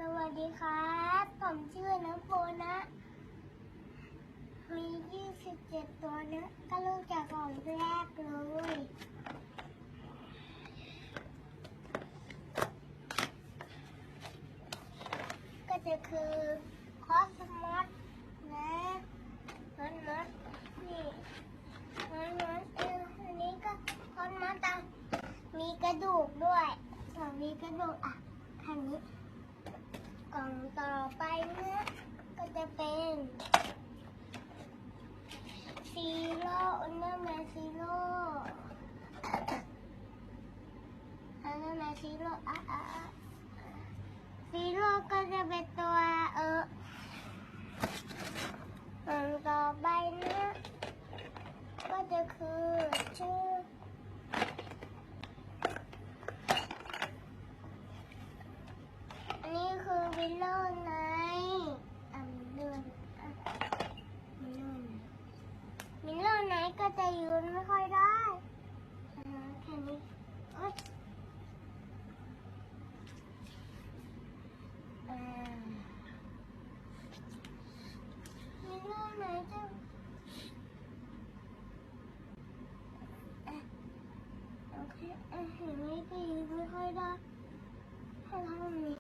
สวัสดีครับ ผมชื่อน้ำโปนะ มี 27 ตัวนะ ก็เริ่มจากกล่องแรกเลยก็จะคือคอสมอสนะมอนมอสนี่มอนมอสเอออันนี้ก็คอสมอสตามมีกระดูกด้วยส่มีกระดูกอะคันนี้ องต่อไปนะก็จะเป็นซีโร่อุลตร้แมนซีโร่อุลตร้แมนซีโร่อะอะซีโร่ก็จะเป็นตัวเอ่อต่อไปนะก็จะคือ อัน นี้คือวิโลไนท์อะมิลโลอะมิลโลไนท์มิลโลไนท์ก็จะยืนไม่ค่อยได้อ่าแค่นี้โอ๊ยอ่ามิลโลไนท์จะโอเคอะเห็นไหมก็ยืนไม่ค่อยได้ให้ทำแบบนี้